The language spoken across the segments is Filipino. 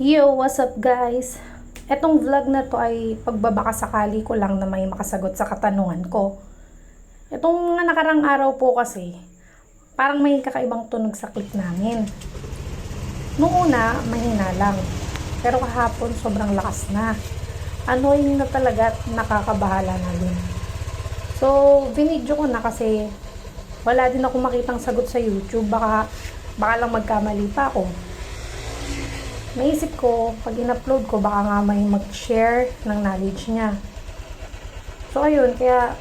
Yo, what's up guys? Etong vlog na to ay pagbabaka sakali ko lang na may makasagot sa katanungan ko. Etong mga nakarang araw po kasi, parang may kakaibang tunog sa clip namin. Noong una, mahina lang. Pero kahapon, sobrang lakas na. Annoying na talaga at nakakabahala na din. So, binidyo ko na kasi wala din ako makitang sagot sa YouTube. Baka, baka lang magkamali pa ako naisip ko, pag in-upload ko, baka nga may mag-share ng knowledge niya. So, ayun, kaya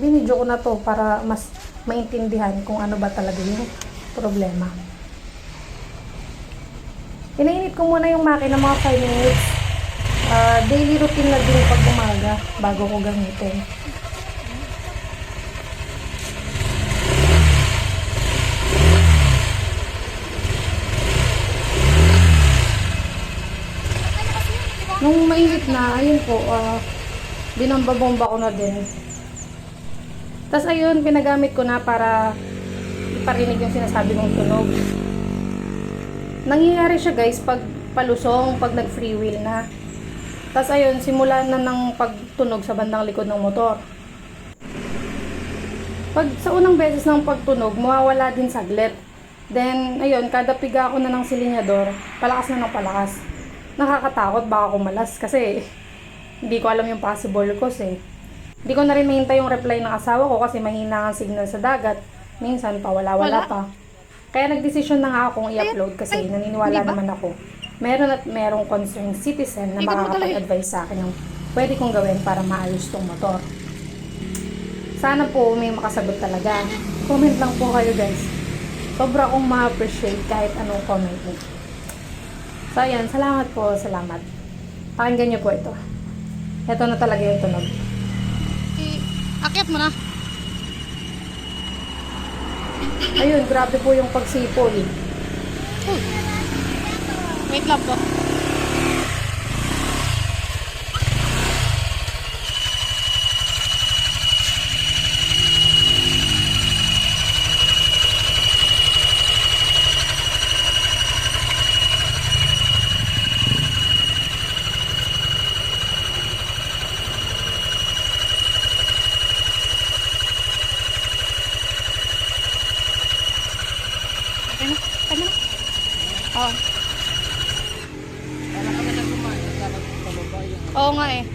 binidyo ko na to para mas maintindihan kung ano ba talaga yung problema. Inainit ko muna yung makina mga 5 minutes. Ah, daily routine na din pag umaga bago ko gamitin. Nung mainit na, ayun po, ah, binamba-bomba ko na din. Tapos ayun, pinagamit ko na para iparinig yung sinasabi kong tunog. Nangyayari siya guys pag palusong, pag nag-free wheel na. Tapos ayun, simula na ng pagtunog sa bandang likod ng motor. Pag sa unang beses ng pagtunog, mawawala din saglit. Then, ayun, kada piga ko na ng silinyador, palakas na ng palakas. Nakakatakot, baka kumalas kasi hindi ko alam yung possible cause eh. Hindi ko na rin mahintay yung reply ng asawa ko kasi mahina ang signal sa dagat. Minsan pa, wala-wala Wala? pa. Kaya nagdesisyon na nga akong i-upload kasi ay, naniniwala di ba? naman ako. Meron at merong concerned citizen na makakapag-advise sa akin ng pwede kong gawin para maayos tong motor. Sana po may makasagot talaga. Comment lang po kayo guys. Sobra kong ma-appreciate kahit anong comment niyo. So ayan, salamat po, salamat. Pakinggan niyo po ito. Ito na talaga yung tunog. Akyat mo na. Ayun, grabe po yung pagsipol. Uy. Wait lang po. Okay na. Okay na. Oh. Oo nga eh.